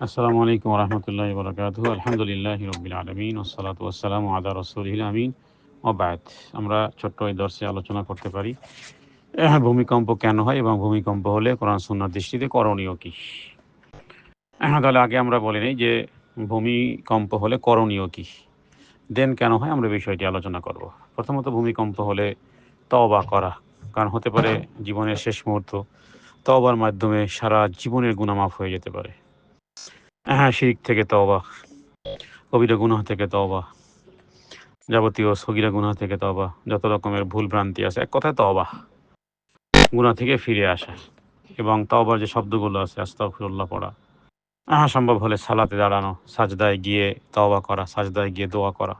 আসসালামু আলাইকুম রহমতুল্লাহ বরকাত আলহামদুলিল্লাহ রবিল আলমিন ওসালাত ওসালাম আদা রসুল আমিন। ওবায়দ আমরা ছোট্ট এই দর্শে আলোচনা করতে পারি। ভূমিকম্প কেন হয় এবং ভূমিকম্প হলে কোরআন সুন্নার দৃষ্টিতে করণীয় কি? তাহলে আগে আমরা বলে নিই যে ভূমিকম্প হলে করণীয় কি। দেন কেন হয় আমরা বিষয়টি আলোচনা করব। প্রথমত ভূমিকম্প হলে তওবা করা, কারণ হতে পারে জীবনের শেষ মুহূর্ত। তওবার মাধ্যমে সারা জীবনের গুণা মাফ হয়ে যেতে পারে। হ্যাঁ শিরিক থেকে তওবা। কবিরা গুনাহ থেকে তওবা। যাবতীয় সগিরা গুনাহ থেকে তওবা। যত রকমের ভুল ভ্রান্তি আছে, এক কথায় তওবা। গুনাহ থেকে ফিরে আসা এবং তওবার যে শব্দগুলো আছে, আস্তাগফিরুল্লাহ পড়া। হ্যাঁ সম্ভব হলে সালাতে দাঁড়ানো, সাজদায় গিয়ে তওবা করা, সাজদায় গিয়ে দোয়া করা।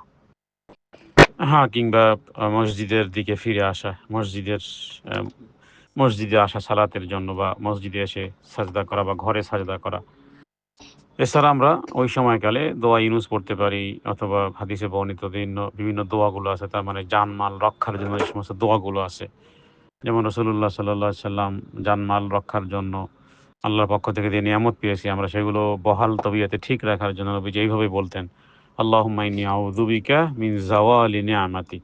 হ্যাঁ কিংবা মসজিদের দিকে ফিরে আসা, মসজিদের মসজিদে আসা সালাতের জন্য বা মসজিদে এসে সাজদা করা বা ঘরে সাজদা করা। এছাড়া আমরা ওই সময়কালে দোয়া ইউনুস পড়তে পারি, অথবা হাদিসে বর্ণিত বিভিন্ন দোয়াগুলো আছে, তার মানে জানমাল রক্ষার জন্য এই সমস্ত দোয়াগুলো আছে। যেমন রসুল্লাহ সাল্লাহ সাল্লাম জানমাল রক্ষার জন্য আল্লাহর পক্ষ থেকে যে নিয়ামত পেয়েছি, আমরা সেগুলো বহাল তবিয়াতে ঠিক রাখার জন্য নবীজি এইভাবে বলতেন আল্লাহ মাইনি আউদুবিকা মিন জাওয়ালি নিয়ামাতিক।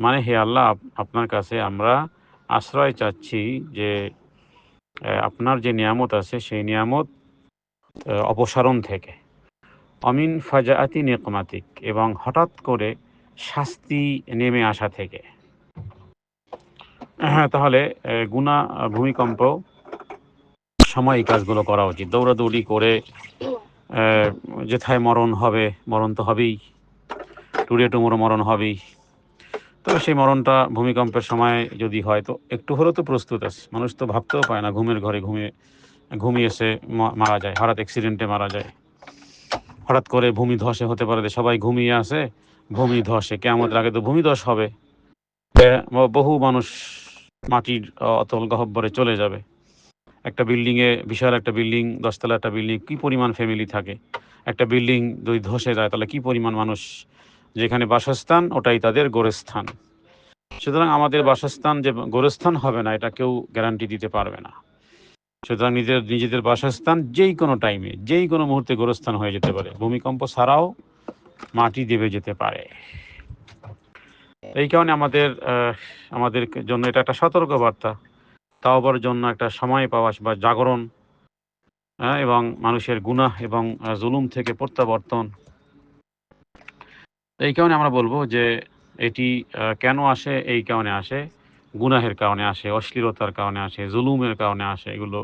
মানে হে আল্লাহ, আপ- আপনার কাছে আমরা আশ্রয় চাচ্ছি যে আপনার যে নিয়ামত আছে, সেই নিয়ামত অপসারণ থেকে। অমিন ফাজাআতি নেকমাতিক এবং হঠাৎ করে শাস্তি নেমে আসা থেকে। হ্যাঁ তাহলে গুনা ভূমিকম্প, সময় এই কাজগুলো করা উচিত। দৌড়াদৌড়ি করে যেথায় মরণ হবে, মরণ তো হবেই। টুড়ে টুমোরো মরণ হবেই। তো সেই মরণটা ভূমিকম্পের সময় যদি হয়, তো একটু হলেও তো প্রস্তুত আছে। মানুষ তো ভাবতেও পায় না, ঘুমের ঘরে ঘুমিয়ে ঘুমিয়ে এসে মারা যায়, হঠাৎ অ্যাক্সিডেন্টে মারা যায়। হঠাৎ করে ভূমি ধসে হতে পারে সবাই ঘুমিয়ে আছে ভূমি ধসে কেমন আগে তো ভূমি ধস হবে বহু মানুষ মাটির অতল গহব্বরে চলে যাবে। একটা বিল্ডিংয়ে, বিশাল একটা বিল্ডিং, দশতলা একটা বিল্ডিং, কি পরিমাণ ফ্যামিলি থাকে? একটা বিল্ডিং যদি ধসে যায়, তাহলে কি পরিমাণ মানুষ যেখানে বাসস্থান, ওটাই তাদের গোরস্থান। সুতরাং আমাদের বাসস্থান যে গোরস্থান হবে না, এটা কেউ গ্যারান্টি দিতে পারবে না। সুতরাং নিজের নিজেদের বাসস্থান যেই কোনো টাইমে যেই কোনো মুহূর্তে গোরস্থান হয়ে যেতে পারে। ভূমিকম্প ছাড়াও মাটি দেবে যেতে পারে। এই কারণে আমাদের আমাদের জন্য এটা একটা সতর্ক বার্তা তাওবার জন্য একটা সময় পাওয়া বা জাগরণ হ্যাঁ, এবং মানুষের গুনাহ এবং জুলুম থেকে প্রত্যাবর্তন। এই কারণে আমরা বলব যে এটি কেন আসে? এই কারণে আসে। গুনাহের কারণে আসে, অশ্লীলতার কারণে আসে, জুলুমের কারণে আসে, এগুলো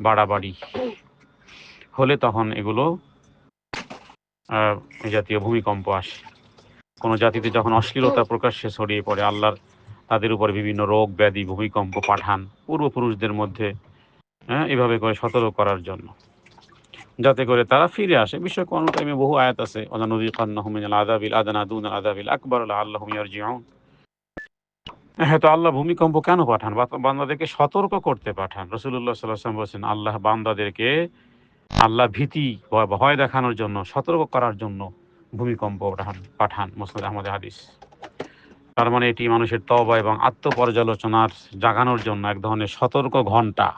বাড়াবাড়ি। হলে তখন এগুলো জাতীয় ভূমিকম্প আসে। কোনো জাতিতে যখন অশ্লীলতা প্রকাশ্যে ছড়িয়ে পড়ে, আল্লাহর তাদের উপর বিভিন্ন রোগ, ব্যাধি, ভূমিকম্প পাঠান পূর্বপুরুষদের মধ্যে হ্যাঁ এভাবে করে সতর্ক করার জন্য। যাতে করে তারা ফিরে আসে। বিশ্ব কোন টাইমে বহু আয়াত আছে আদাবিল আদানা দুন আদাবিল আকবর আল্লাহ ইয়ারজিউন। হ্যাঁ তো আল্লাহ ভূমিকম্প কেন পাঠান? বান্দাদেরকে সতর্ক করতে পাঠান। রসুল্লাহ সাল্লাম বলছেন, আল্লাহ বান্দাদেরকে আল্লাহ ভীতি, ভয় দেখানোর জন্য, সতর্ক করার জন্য ভূমিকম্প পাঠান মুসলিম আহমদ হাদিস। তার মানে এটি মানুষের তবা এবং আত্মপর্যালোচনার জাগানোর জন্য এক ধরনের সতর্ক ঘণ্টা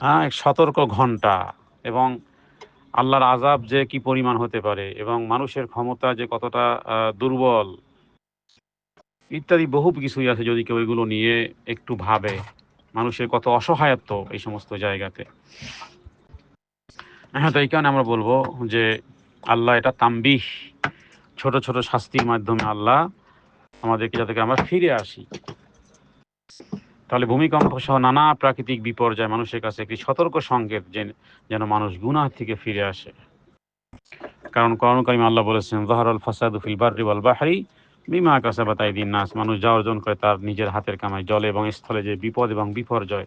হ্যাঁ এক সতর্ক ঘণ্টা এবং আল্লাহর আজাব যে কি পরিমাণ হতে পারে এবং মানুষের ক্ষমতা যে কতটা দুর্বল ইত্যাদি বহু কিছুই আছে যদি কেউ এগুলো নিয়ে একটু ভাবে। মানুষের কত অসহায়ত্ব এই সমস্ত জায়গাতে। হ্যাঁ তো এই কারণে আমরা বলব যে আল্লাহ এটা তাম্বিহ, ছোট ছোট শাস্তির মাধ্যমে আল্লাহ আমাদেরকে যাতে আমরা ফিরে আসি। তাহলে ভূমিকম্প সহ নানা প্রাকৃতিক বিপর্যয় মানুষের কাছে একটি সতর্ক সংকেত যেন মানুষ গুনাহ থেকে ফিরে আসে। কারণ করণ কারিম আল্লাহ বলেছেন জাহরুল ফাসাদু ফিল বাহরি বিমা কাসাবাত দিন নাস। মানুষ যা অর্জন করে তার নিজের হাতের কামায় জলে এবং স্থলে যে বিপদ এবং বিপর্যয়,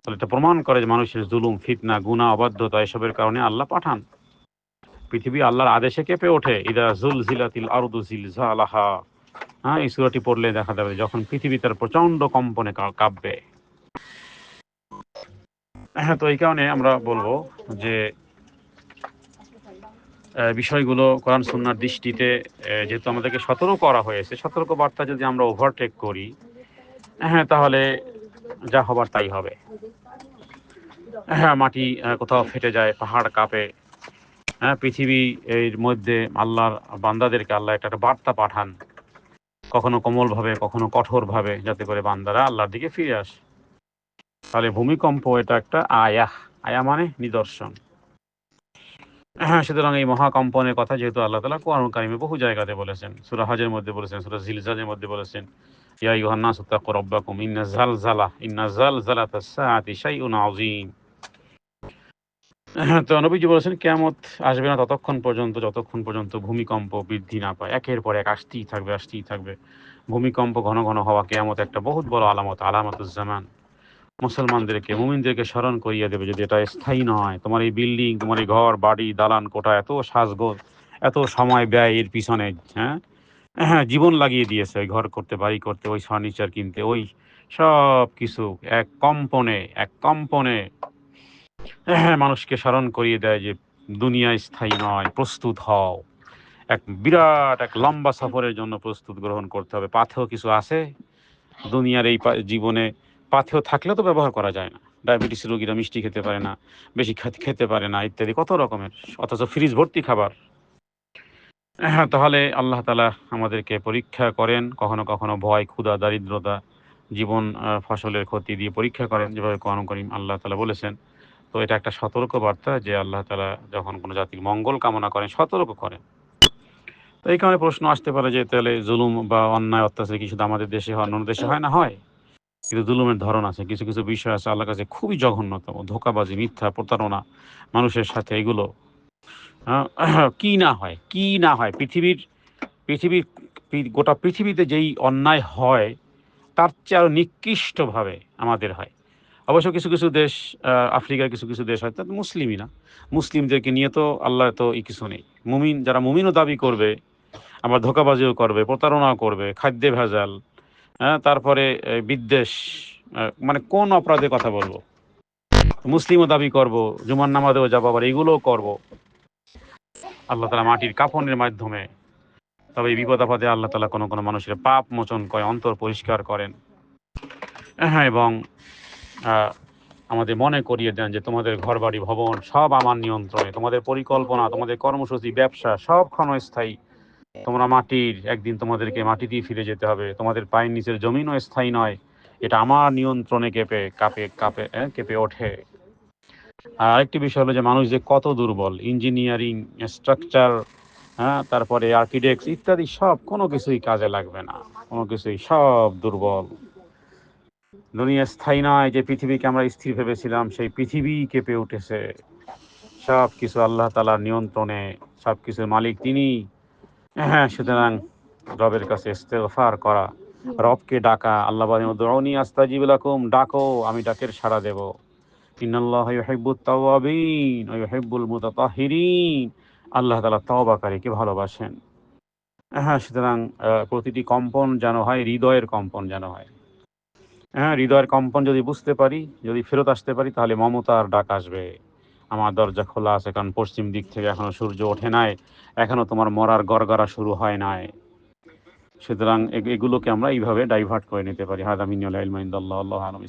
তাহলে এটা প্রমাণ করে যে মানুষের জুলুম, ফিতনা, গুনাহ, অবাধ্যতা, এসবের কারণে আল্লাহ পাঠান। পৃথিবী আল্লাহর আদেশে কেঁপে ওঠে, ইদা জুল জিলাতিল আরদু জিলজালাহা। হ্যাঁ এই সূরাটি পড়লে দেখা যাবে যখন পৃথিবী তার প্রচণ্ড কম্পনে কাঁপবে। হ্যাঁ তো এই কারণে আমরা বলব যে বিষয়গুলো কোরআন সুন্নার দৃষ্টিতে যেহেতু আমাদেরকে সতর্ক করা হয়েছে সতর্ক বার্তা যদি আমরা ওভারটেক করি হ্যাঁ তাহলে যা হবার তাই হবে। হ্যাঁ মাটি কোথাও ফেটে যায়, পাহাড় কাঁপে হ্যাঁ পৃথিবী এর মধ্যে আল্লাহর বান্দাদেরকে আল্লাহ একটা বার্তা পাঠান, কখনো কোমলভাবে, কখনো কঠোরভাবে, যাতে করে বান্দারা আল্লাহর দিকে ফিরে আসে। তাহলে ভূমিকম্প এটা একটা আয়াহ। আয়া মানে নিদর্শন। সুতরাং এই মহাকম্পনের কথা যেহেতু আল্লাহ তালা কোরআন কারিমে বহু জায়গাতে বলেছেন। সুরা হজের মধ্যে বলেছেন সুরা জিলজাজের মধ্যে বলেছেন ইয়া ইউহান্না সুত্তাকু রাব্বাকুম ইন্না জালজালা ইন্না জালজালাতা সাআতি শাইউন আযীম। হ্যাঁ, তো নবীজি বলেছেন কেয়ামত আসবে না ততক্ষণ পর্যন্ত যতক্ষণ পর্যন্ত ভূমিকম্প বৃদ্ধি না পায়। একের পর এক আসতেই থাকবে আসতেই থাকবে। ভূমিকম্প ঘন ঘন হওয়া কেয়ামত একটা বহুত বড় আলামত আলামতুজ্জামান। মুসলমানদেরকে মুমিনদেরকে স্মরণ করিয়ে দেবে যদি এটা স্থায়ী নয়। তোমার এই বিল্ডিং তোমার এই ঘর বাড়ি দালান কোটা এত সাজগোজ এত সময় ব্যয় এর পিছনে হ্যাঁ? হ্যাঁ জীবন লাগিয়ে দিয়েছে ওই ঘর করতে বাড়ি করতে ওই ফার্নিচার কিনতে ওই সব কিছু এক কম্পনে এক কম্পনে। হ্যাঁ, মানুষকে স্মরণ করিয়ে দেয় যে দুনিয়া স্থায়ী নয় প্রস্তুত হও। এক বিরাট এক লম্বা সফরের জন্য প্রস্তুত গ্রহণ করতে হবে। পাথেও কিছু আছে? দুনিয়ার এই জীবনে পাথেও থাকলে তো ব্যবহার করা যায় না। ডায়াবেটিস রোগীরা মিষ্টি খেতে পারে না, বেশি খেতে খেতে পারে না, ইত্যাদি, কত রকমের, অথচ ফ্রিজ ভর্তি খাবার। হ্যাঁ তাহলে আল্লাহ তালা আমাদেরকে পরীক্ষা করেন, কখনো কখনো ভয়, ক্ষুধা, দারিদ্রতা, জীবন ফসলের ক্ষতি দিয়ে পরীক্ষা করেন, যেভাবে কোরআন করিম আল্লাহ তালা বলেছেন। তো এটা একটা সতর্ক বার্তা যে আল্লাহ তালা যখন কোনো জাতির মঙ্গল কামনা করেন, সতর্ক করেন। তো এই কারণে প্রশ্ন আসতে পারে যে তাহলে জুলুম বা অন্যায়, অত্যাচার কি শুধু আমাদের দেশে হয়, অন্য দেশে হয় না? হয়। কিন্তু জুলুমের ধরন আছে, কিছু কিছু বিষয় আছে আল্লাহর কাছে খুবই জঘন্যতম, ধোকাবাজি, মিথ্যা, প্রতারণা, মানুষের সাথে এগুলো কি না হয়, কি না হয়, পৃথিবীর পৃথিবীর গোটা পৃথিবীতে যেই অন্যায় হয়, তার চেয়ে আরও নিকৃষ্টভাবে আমাদের হয়। অবশ্য কিছু কিছু দেশ আফ্রিকার কিছু কিছু দেশ হয় তা মুসলিমই না। মুসলিমদেরকে নিয়ে তো আল্লাহ তো এই কিছু নেই। মুমিন, যারা মুমিনও দাবি করবে, আবার ধোকাবাজিও করবে, প্রতারণাও করবে, খাদ্যে ভেজাল হ্যাঁ তারপরে বিদ্বেষ মানে কোন অপরাধের কথা বলব? মুসলিমও দাবি করব, জুমার নামাজেও যাব, আবার এগুলোও করব। আল্লাহ তালা মাটির কাফনের মাধ্যমে, তবে এই বিপদ আপদে আল্লাহ তালা কোনো কোনো মানুষের পাপ মোচন করে, অন্তর পরিষ্কার করেন। হ্যাঁ এবং আমাদের মনে করিয়ে দেন যে তোমাদের ঘরবাড়ি, ভবন সব আমার নিয়ন্ত্রণে, তোমাদের পরিকল্পনা, তোমাদের কর্মসূচি, ব্যবসা সব ক্ষণস্থায়ী তোমরা মাটির একদিন তোমাদেরকে মাটি দিয়ে ফিরে যেতে হবে। তোমাদের পায়ের নিচের জমিনও স্থায়ী নয়। এটা আমার নিয়ন্ত্রণে কেঁপে কাঁপে কাঁপে আহ, কেঁপে ওঠে। আর আরেকটি বিষয় হলো যে মানুষ যে কত দুর্বল ইঞ্জিনিয়ারিং স্ট্রাকচার হ্যাঁ তারপরে আর্কিটেক্ট ইত্যাদি সব কোনো কিছুই কাজে লাগবে না। কোনো কিছুই সব দুর্বল। দুনিয়া স্থায়ী নয় যে পৃথিবীকে আমরা স্থির ভেবেছিলাম সেই পৃথিবী কেঁপে উঠেছে। সব কিছু আল্লাহ তালার নিয়ন্ত্রণে সব কিছুর মালিক তিনি হ্যাঁ সুতরাং রবের কাছে ইস্তেগফার করা। রবকে ডাকা, আল্লাহ বলেন, উদউনি আস্তাজিব লাকুম, ডাকো, আমি ডাকের সাড়া দেব। ইন্নাল্লাহ ইউহিব্বুত তাওয়াবিন ওয়া ইউহিব্বুল মুতাতাহহিরিন আল্লাহ তাআলা তওবাকারীকে ভালোবাসেন। হ্যাঁ সুতরাং প্রতিটি কম্পন যেন হয়, হৃদয়ের কম্পন যেন হয়। হ্যাঁ হৃদয়ের কম্পন যদি বুঝতে পারি, যদি ফেরত আসতে পারি, তাহলে মমতার ডাক আসবে। আমার দরজা খোলা আছে, কারণ পশ্চিম দিক থেকে এখনও সূর্য ওঠে নাই, এখনও তোমার মরার গড়গড়া শুরু হয় নাই। সুতরাং এগুলোকে আমরা এইভাবে ডাইভার্ট করে নিতে পারি। হাদা মিনাল আলাম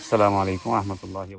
আসসালামু আলাইকুম রাহমাতুল্লাহি